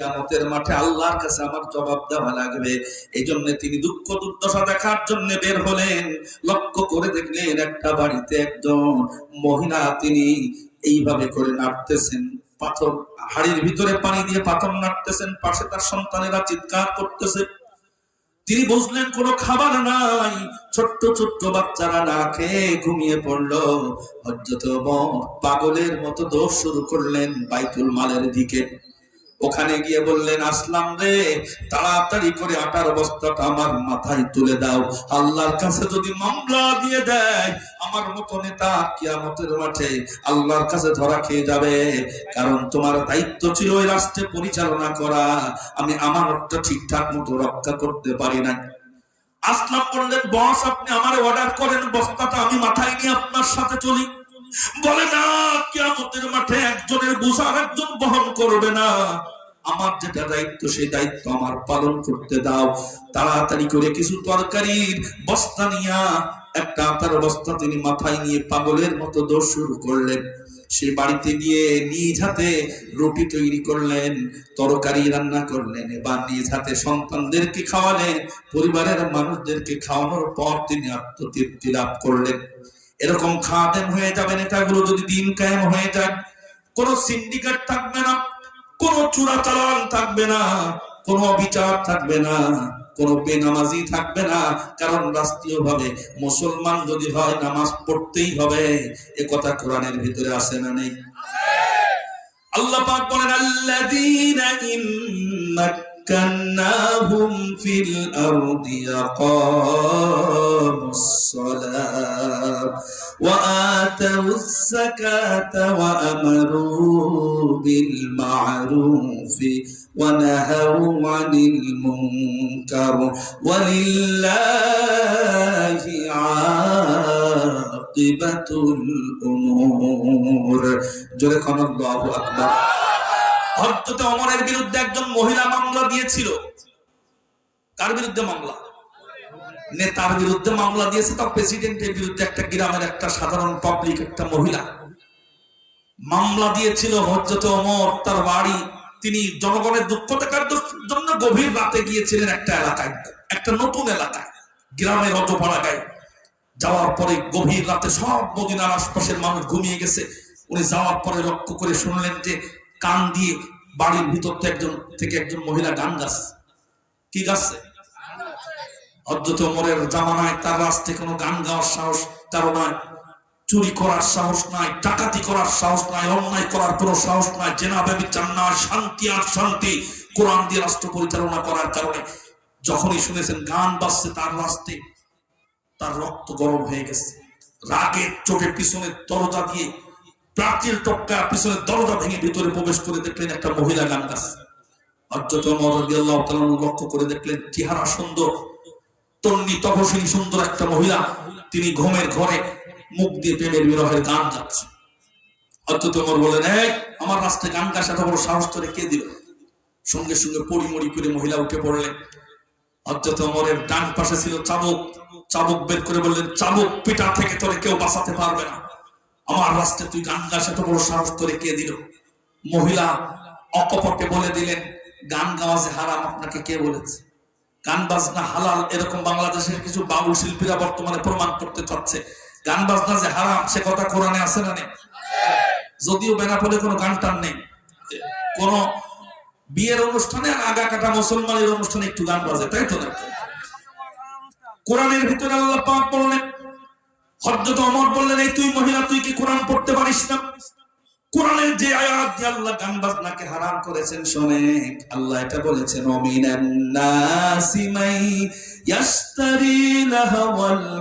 কিয়ামতের মাঠে আল্লাহর কাছে আমার জবাব দেওয়া লাগবে। এই জন্য তিনি দুঃখ দুর্দশা দেখার জন্য বের হলেন। লক্ষ্য করে দেখলেন একটা বাড়িতে একজন মহিলা তিনি এইভাবে করে নাড়তেছেন। পাথর, হাড়ির ভিতরে পানি দিয়ে পাথর নাড়তেছেন। পাশে তার সন্তানেরা চিৎকার করতেছে। তিনি বুঝলেন কোনো খাবার নাই। ছোট্ট ছোট্ট বাচ্চারা না খেয়ে ঘুমিয়ে পড়ল। হজরত পাগলের মতো দোষ শুরু করলেন বাইতুল মালের দিকে। ওখানে গিয়ে বললেন, আসলাম রে, তাড়াতাড়ি করে আটার বস্তাটা আমার মাথায় তুলে দাও। আল্লাহর কাছে যদি মামলা দিয়ে দেয়, আমার মতো নেতা কিয়ামতের মাঠে আল্লাহর কাছে ধরা খেয়ে যাবে। কারণ তোমার দায়িত্ব ছিল ওই রাষ্ট্রে পরিচালনা করা। আমি আমার ঠিকঠাক মতো রক্ষা করতে পারি না আসলাম, বললেন, বস, আপনি আমার অর্ডার করেন, বস্তাটা আমি মাথায় নিয়ে আপনার সাথে চলি। বলে, না, কিয়ামতের মাঠে একজনের বোঝা একজন বহন করবে না। আমার যেটা দায়িত্ব, সেই দায়িত্ব আমার পালন করতে দাও। তাড়াতাড়ি করে কিছু তরকারির বস্তা নিয়া, একটা আটার বস্তা তিনি মাথায় নিয়ে পাগলের মতো দৌড় শুরু করলেন। সে বাড়িতে গিয়ে নিজ হাতে রুটি তৈরি করলেন, তরকারি রান্না করলেন। এবার নিজ হাতে সন্তানদেরকে খাওয়ালেন, পরিবারের মানুষদেরকে খাওয়ানোর পর তিনি আত্মতৃপ্তি লাভ করলেন। এরকম খাওয়াতেন হয়ে যাবে নেতাগুলো যদি দিন কায়েম হয়ে যায় কোন সিন্ডিকেট থাকবে না, কোন চূড়াচালান থাকবে না, কোন অবিচার থাকবে না, কোন বেনামাজি থাকবে না। কারণ রাষ্ট্রীয় ভাবে মুসলমান যদি হয়, নামাজ পড়তেই হবে। এ কথা কোরআনের ভিতরে আসে না নেই? আল্লাহ পাক বলেন, আল্লাযীনা মা'রুফি ওয়া নাহাউ আনিল মুনকার ওয়া লিল্লাহি আকিবাতুল উমুর জোরে কোন আল্লাহু আকবার। হযরত ওমরের বিরুদ্ধে একজন মহিলা মামলা দিয়েছিল। কার বিরুদ্ধে মামলা? নেতার বিরুদ্ধে মামলা দিয়েছে তার প্রেসিডেন্টের বিরুদ্ধে একটা গ্রামের একটা সাধারণ পাবলিক একটা মহিলা। মামলা দিয়েছিল হজরত ওমর, তার বাড়ি। তিনি জনগণের দুঃখ দেখার জন্য গভীর রাতে গিয়েছিলেন একটা এলাকায়, একটা নতুন এলাকায়, গ্রামের অটোপাড়াগায় যাওয়ার পরে গভীর রাতে সব মদিনার আশপাশের মানুষ ঘুমিয়ে গেছে। উনি যাওয়ার পরে লক্ষ্য করে শুনলেন যে কান দিয়ে বাড়ির ভিতর থেকে একজন থেকে একজন মহিলা গান গাচ্ছে। কি গাচ্ছে? জামানায় তার রাস্তায় কোনো গান গাওয়ার সাহস কারও চুরি করার সাহস নাই, ডাকাতি করার সাহস নাই, অন্যায় করার কোনো সাহস নাই। জেনা, ব্যবচার না শান্তি আর শান্তি কোরআন দিয়ে রাষ্ট্র পরিচালনা করার কারণে। যখনই শুনেছেন গান বাজছে তার রাস্তায় তার রক্ত গরম হয়ে গেছে। রাগের চোখে পিছনে দরজা দিয়ে প্রাচীর টপকা পিছনে দরজা ভেঙে ভিতরে প্রবেশ করে দেখলেন একটা মহিলা গান গাছে অর্জত লক্ষ্য করে দেখলেন চেহারা সুন্দর। তন্নি তপসিনী সুন্দর একটা মহিলা, তিনি ঘুমের ঘরে মুখ দিয়ে প্রেমের বিরহের গান গাচ্ছে। অর্জত ওমর বলেন আমার রাস্তায় গান গাছ এত বড় সাহস করে কে দিল? সঙ্গে সঙ্গে পরিমরি করে মহিলা উঠে পড়লেন। ওমরের ডান পাশে ছিল চাবুক। চাবুক বের করে বললেন, চাবুক পিটা থেকে তোরে কেউ বাঁচাতে পারবে না। আমার রাস্তায় তুই গান গাছ এত বড় সাহস তোরে কে দিল? মহিলা অকপটে বলে দিলেন, গান গাওয়া যে হারাম, আপনাকে কে বলেছে? গান বাজনা হালাল এরকম বাংলাদেশের কিছু বাউল শিল্পীরা বর্তমানে প্রমাণ করতে চাচ্ছে। গান বাজনা যে হারাম, সে কথা কোরআনে আছে না নেই? যদিও বেনাপোলে কোনো গান টান নেই। কোন বিয়ের অনুষ্ঠানে আগা কাটা মুসলমানের অনুষ্ঠানে একটু গান বাজে, তাই তো নাকি? কোরআনের ভিতরে আল্লাহ পাক বললেন, হযরত ওমর বললেন, এই তুই মহিলা, তুই কি কোরআন পড়তে পারিস না? কোরআনের যে আয়াত দিয়ে আল্লাহ গান বাজনাকে হারাম করেছেন শুনে আল্লাহ এটা বলেছেন, অমিনান নাসি মাই ইয়াশতারি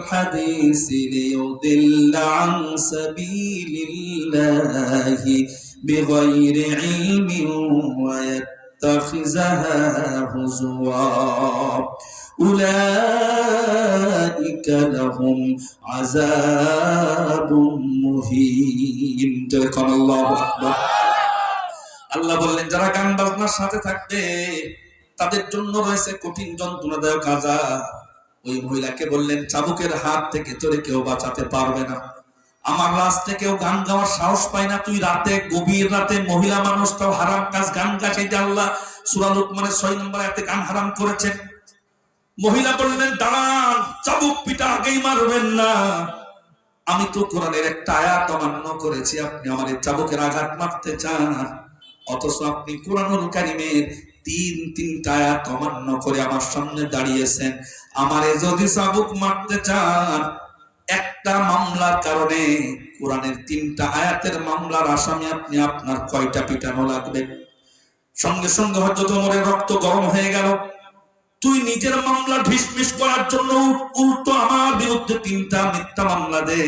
হাদিস লিয়ুদিল্লা আন সাবিলিল্লাহি বিগাইরি ইলমিন ওয়া ইয়াত্তাখিযাহা হুজওয়া। أولئك لهم عذاب مهين جزاكم الله أكبر আল্লাহ বললেন যারা গান বাজনার সাথে থাকবে তাদের জন্য রয়েছে কঠিন যন্ত্রণাদায়ক আজাব ওই মহিলাকে বললেন চাবুকের হাত থেকে তোরে কেউ বাঁচাতে পারবে না আমার রাস্তে কেউ গান গাওয়ার সাহস পায় না তুই রাতে গভীর রাতে মহিলা মানুষটাও হারাম কাজ গান গাছে আল্লাহ সুরা লোকমানের ছয় নম্বর এতে গান হারাম করেছেন মহিলা বললেন, দাঁড়ান, চাবুক পিটা আগেই মারবেন না। আমি তো কোরআনের একটা আয়াত অমান্য করেছি, আপনি আমার চাবুকের আঘাত মারতে চান। অথচ আপনি কোরআনুল কারিমের তিন, তিনটা আয়াত অমান্য করে আমার সামনে দাঁড়িয়েছেন। আমারে যদি চাবুক মারতে চান, একটা মামলার কারণে কোরআনের তিনটা আয়াতের মামলার আসামি আপনি আপনার কয়টা পিটানো লাগবে? সঙ্গে সঙ্গে হয়তো তোমার রক্ত গরম হয়ে গেল। তুই নিজের মামলা ঢিসমিস করার জন্য উল্টো আমার বিরুদ্ধে তিনটা মিথ্যা মামলা দে।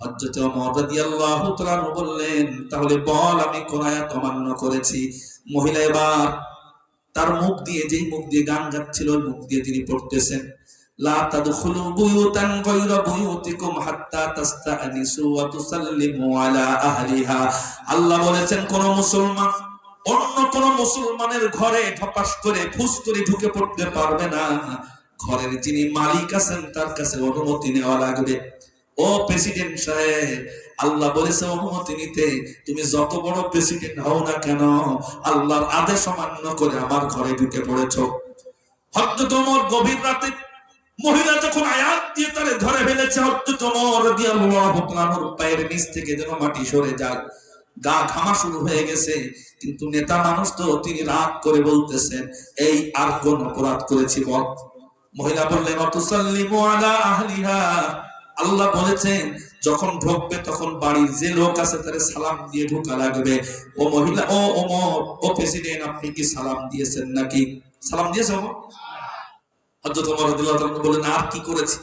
হযরত ওমর রাদিয়াল্লাহু তাআলা বললেন, তাহলে বল, আমি কোন আয়াত অমান্য করেছি? মহিলা এবার তার মুখ দিয়ে, যেই মুখ দিয়ে গান গাচ্ছিল মুখ দিয়ে তিনি পড়তেছেন, লা আল্লাহ বলেছেন, কোন মুসলমান অন্য কোন মুসলমানের ঘরে ঠপাস করে, ফুস করে ঢুকে পড়তে পারবে না। ঘরের যিনি মালিক আছেন, তার কাছে অনুমতি নেওয়া লাগবে। ও প্রেসিডেন্ট সাহেব, আল্লাহ বলেছে অনুমতি নিতে। তুমি যত বড় প্রেসিডেন্ট হও না কেন, আল্লাহর আদেশ অমান্য করে আমার ঘরে ঢুকে পড়েছো। তোমার গভীর রাতে মহিলা যখন আয়াত দিয়ে তারে ধরে ফেলেছে হয়তো তোমার রাদিয়াল্লাহু তাআলার পায়ের নিচ থেকে যেন মাটি সরে যাক গা ঘামা শুরু হয়ে গেছে। কিন্তু নেতা মানুষ তো তিনি রাগ করে বলতেছেন, এই আর কোন অপরাধ করেছি বল? মহিলা বললেন আল্লাহ বলেছেন, যখন ঢুকবে তখন বাড়ির যে লোক আছে তারে সালাম দিয়ে ঢোকা লাগবে। ও মহিলা, ও ওমর, ও প্রেসিডেন্ট, আপনি কি সালাম দিয়েছেন নাকি? সালাম দিয়েছে ওমর? হযরত ওমর রাদিয়াল্লাহু তাআলা বললেন, আর কি করেছি?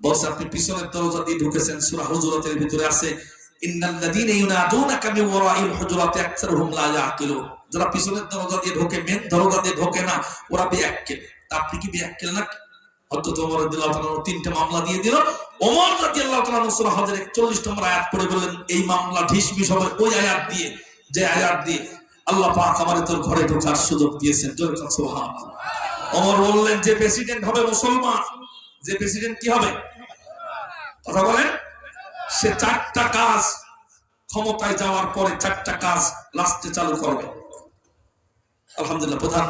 বলছে, আপনি পিছনের দরজা দিয়ে ঢুকেছেন, সূরা হুজুরাতের ভিতরে আছে। যারা পিছনের দরজা দিয়ে ঢোকে মেন দরজা দিয়ে ঢোকে না, ওরা আপনি কি না মামলা দিয়ে দিল। ওমর রাদিয়াল্লাহু তাআলা সূরা হজের 41 নম্বর আয়াত পড়ে বললেন, এই মামলা ঢিসমিস হবে ওই দিয়ে, যে দিয়ে আল্লাহ তোর ঘরে ঢোকার সুযোগ দিয়েছেন। যে প্রেসিডেন্ট হবে মুসলমান, যে প্রেসিডেন্ট কি হবে? কথা বলেন। সে চারটা কাজ ক্ষমতায় যাওয়ার পরে চারটা কাজ লাস্টে চালু করবে। আলহামদুলিল্লাহ প্রধান